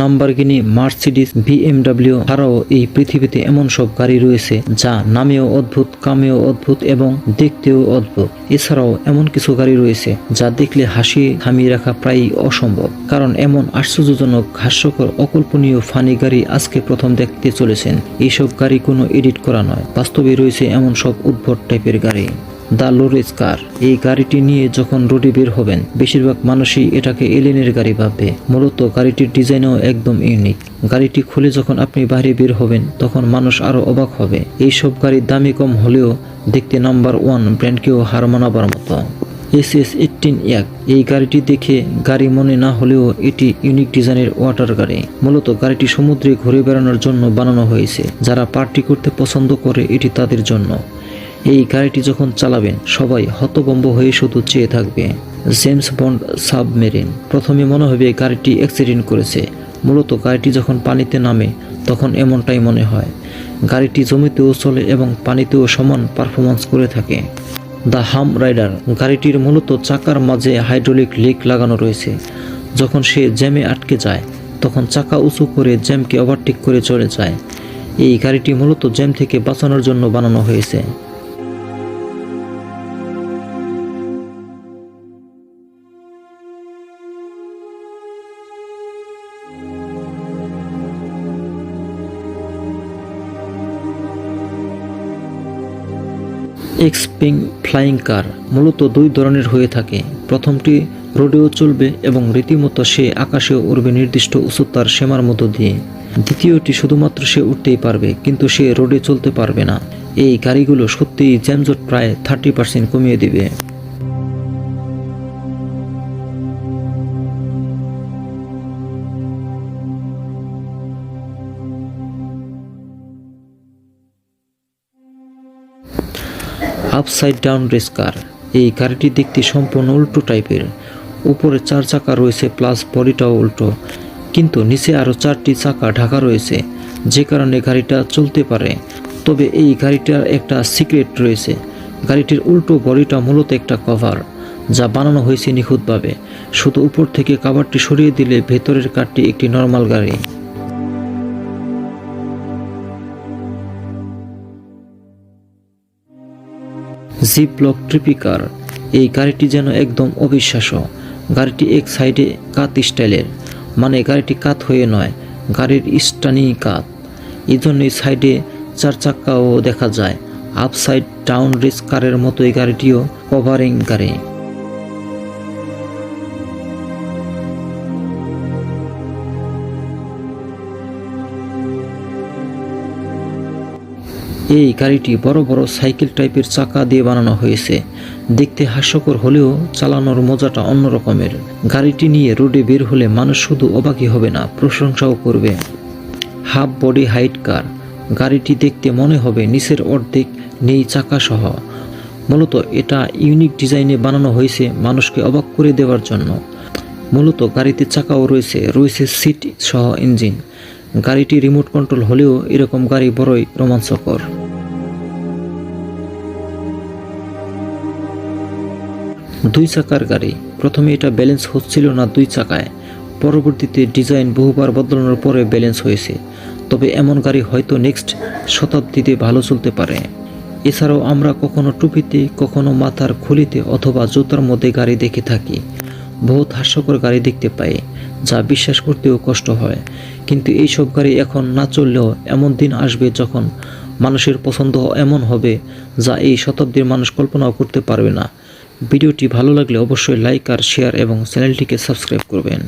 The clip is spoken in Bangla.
নাম্বারগিনি মার্সিডিস বিএমডাব্লিউ ছাড়াও এই পৃথিবীতে এমন সব গাড়ি রয়েছে যা নামেও অদ্ভুত, কামেও অদ্ভুত এবং দেখতেও অদ্ভুত। এছাড়াও এমন কিছু গাড়ি রয়েছে যা দেখলে হাসি থামিয়ে রাখা প্রায়ই অসম্ভব। কারণ এমন আশ্চর্যজনক, হাস্যকর, অকল্পনীয়, ফানি গাড়ি আজকে প্রথম দেখতে চলেছেন। এইসব গাড়ি কোনো এডিট করা নয়, বাস্তবে রয়েছে এমন সব উদ্ভট টাইপের গাড়ি। দ্য লোরেজ কার। এই গাড়িটি নিয়ে যখন রোডে বের হবেন, বেশিরভাগ মানুষই এটাকে এলিনের গাড়ি ভাববে। মূলত গাড়িটির ডিজাইনও একদম ইউনিক। গাড়িটি খুলে যখন আপনি বাইরে বের হবেন, তখন মানুষ আরও অবাক হবে। এইসব গাড়ির দামই কম হলেও দেখতে নাম্বার ওয়ান ব্র্যান্ডকেও হার মানাবার মতো। এস এস এইটিন এক। এই গাড়িটি দেখে গাড়ি মনে না হলেও এটি ইউনিক ডিজাইনের ওয়াটার গাড়ি। মূলত গাড়িটি সমুদ্রে ঘুরে বেড়ানোর জন্য বানানো হয়েছে। যারা পার্টি করতে পছন্দ করে, এটি তাদের জন্য। এই গাড়িটি যখন চালাবেন, সবাই হতবম্ব হয়ে শুধু চেয়ে থাকবে। জেমস বন্ড সাবমেরিন, প্রথমে মনে হবে গাড়িটি অ্যাক্সিডেন্ট করেছে। মূলত গাড়িটি যখন পানিতে নামে, তখন এমনটাই মনে হয়। গাড়িটি জমিতেও চলে এবং পানিতেও সমান পারফরমেন্স করে থাকে। দ্য হাম রাইডার, গাড়িটির মূলত চাকার মাঝে হাইড্রোলিক লিক লাগানো রয়েছে। যখন সে জ্যামে আটকে যায়, তখন চাকা উঁচু করে জ্যামকে ওভারটেক করে চলে যায়। এই গাড়িটি মূলত জ্যাম থেকে বাঁচানোর জন্য বানানো হয়েছে। এক্সপিং ফ্লাইং কার মূলত দুই ধরনের হয়ে থাকে। প্রথমটি রোডেও চলবে এবং রীতিমতো সে আকাশে উড়বে নির্দিষ্ট উচ্চতার সীমার মধ্য দিয়ে। দ্বিতীয়টি শুধুমাত্র সে উঠতেই পারবে, কিন্তু সে রোডে চলতে পারবে না। এই গাড়িগুলো সত্যিই জ্যামজট প্রায় থার্টি পার্সেন্ট কমিয়ে দিবে। আপসাইড ডাউন রেস কার এই গাড়িটি দেখতে সম্পূর্ণ উল্টো টাইপের উপরে চার চাকা রয়েছে প্লাস বডিটাও উল্টো। কিন্তু নিচে আরও চারটি চাকা ঢাকা রয়েছে, যে কারণে গাড়িটা চলতে পারে। তবে এই গাড়িটার একটা সিক্রেট রয়েছে। গাড়িটির উল্টো বডিটা মূলত একটা কভার যা বানানো হয়েছে নিখুঁতভাবে। শুধু উপর থেকে কাভারটি সরিয়ে দিলে ভেতরের কারটি একটি নর্মাল গাড়ি। জিপ ব্লক ট্রিপিকার এই গাড়িটি যেন একদম অবিশ্বাস্য। গাড়িটি এক সাইডে কাত স্টাইলের। মানে গাড়িটি কাত হয়ে নয়, গাড়ির স্টানি কাত। এই সাইডে চার চাক্কাও দেখা যায়। আপ সাইড ডাউন রেস কারের মতো এই গাড়িটিও কভারিং গাড়ি। এই গাড়িটি বড় বড় সাইকেল টাইপের চাকা দিয়ে বানানো হয়েছে। দেখতে হাস্যকর হলেও চালানোর মজাটা অন্য রকমের গাড়িটি নিয়ে রোডে বের হলে মানুষ শুধু অবাকই হবে না, প্রশংসাও করবে। Half body height car. গাড়িটি দেখতে মনে হবে নিচের অর্ধেক নেই চাকা সহ। মূলত এটা ইউনিক ডিজাইনে বানানো হয়েছে মানুষকে অবাক করে দেওয়ার জন্য। মূলত গাড়িতে চাকাও রয়েছে রয়েছে সিট সহ ইঞ্জিন। গাড়িটি রিমোট কন্ট্রোল হলেও এরকম গাড়ি বড়ই রোমাঞ্চকর। দুই চাকার গাড়ি। প্রথমে এটা ব্যালেন্স হচ্ছিল না দুই চাকায়। পরবর্তীতে ডিজাইন বহুবার বদলানোর পরে ব্যালেন্স হয়েছে। তবে এমন গাড়ি হয়তো নেক্সট শতাব্দীতে ভালো চলতে পারে। এছাড়াও আমরা কখনো টুপিতে, কখনো মাথার খুলিতে অথবা জুতার মধ্যে গাড়ি দেখে থাকি। বহুত হাস্যকর গাড়ি দেখতে পাই, যা বিশ্বাস করতেও কষ্ট হয়। কিন্তু এই সব গাড়ি এখন না চললেও এমন দিন আসবে যখন মানুষের পছন্দ এমন হবে, যা এই শতাব্দীর মানুষ কল্পনাও করতে পারবে না। ভিডিওটি ভালো লাগলে অবশ্যই লাইক আর শেয়ার এবং চ্যানেলটিকে সাবস্ক্রাইব করবেন।